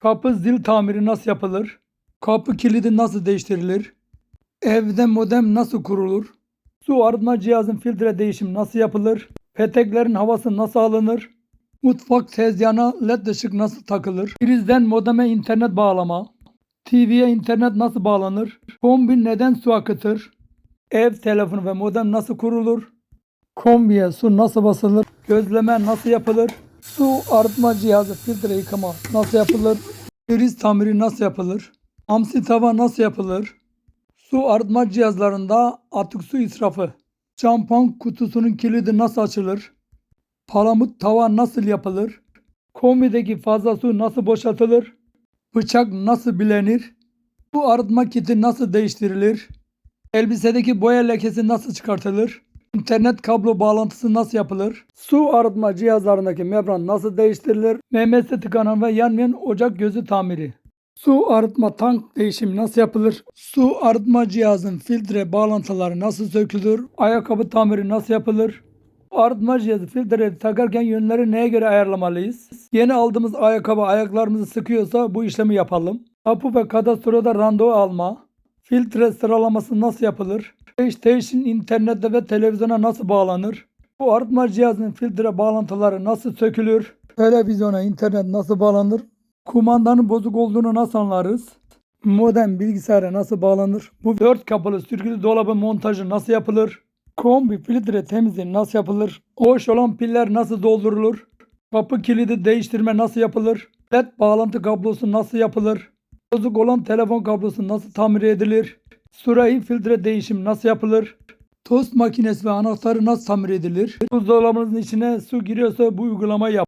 Kapı zil tamiri nasıl yapılır? Kapı kilidi nasıl değiştirilir? Evde modem nasıl kurulur? Su arıtma cihazın filtre değişimi nasıl yapılır? Peteklerin havası nasıl alınır? Mutfak tezgahına led ışık nasıl takılır? Prizden modeme internet bağlama. TV'ye internet nasıl bağlanır? Kombi neden su akıtır? Ev telefonu ve modem nasıl kurulur? Kombiye su nasıl basılır? Gözleme nasıl yapılır? Su arıtma cihazı filtre yıkama nasıl yapılır? Priz tamiri nasıl yapılır? Hamsi tava nasıl yapılır? Su arıtma cihazlarında atık su israfı. Şampuan kutusunun kilidi nasıl açılır? Palamut tava nasıl yapılır? Kombideki fazla su nasıl boşaltılır? Bıçak nasıl bilenir? Bu arıtma kiti nasıl değiştirilir? Elbisedeki boya lekesi nasıl çıkartılır? İnternet kablo bağlantısı nasıl yapılır? Su arıtma cihazlarındaki membran nasıl değiştirilir? MMS tıkanan ve yanmayan ocak gözü tamiri. Su arıtma tank değişimi nasıl yapılır? Su arıtma cihazın filtre bağlantıları nasıl sökülür? Ayakkabı tamiri nasıl yapılır? Arıtma cihazı filtreleri takarken yönleri neye göre ayarlamalıyız? Yeni aldığımız ayakkabı ayaklarımızı sıkıyorsa bu işlemi yapalım. Tapu ve kadastroda randevu alma. Filtre sıralaması nasıl yapılır? PlayStation internette ve televizyona nasıl bağlanır? Bu arıtma cihazının filtre bağlantıları nasıl sökülür? Televizyona internet nasıl bağlanır? Kumandanın bozuk olduğunu nasıl anlarız? Modem bilgisayara nasıl bağlanır? Bu dört kapılı sürgülü dolabın montajı nasıl yapılır? Kombi filtre temizliği nasıl yapılır? Boş olan piller nasıl doldurulur? Kapı kilidi değiştirme nasıl yapılır? LED bağlantı kablosu nasıl yapılır? Bozuk olan telefon kablosu nasıl tamir edilir? Sürahi filtre değişim nasıl yapılır? Tost makinesi ve anahtarı nasıl tamir edilir? Buzdolabınızın içine su giriyorsa bu uygulamayı yap.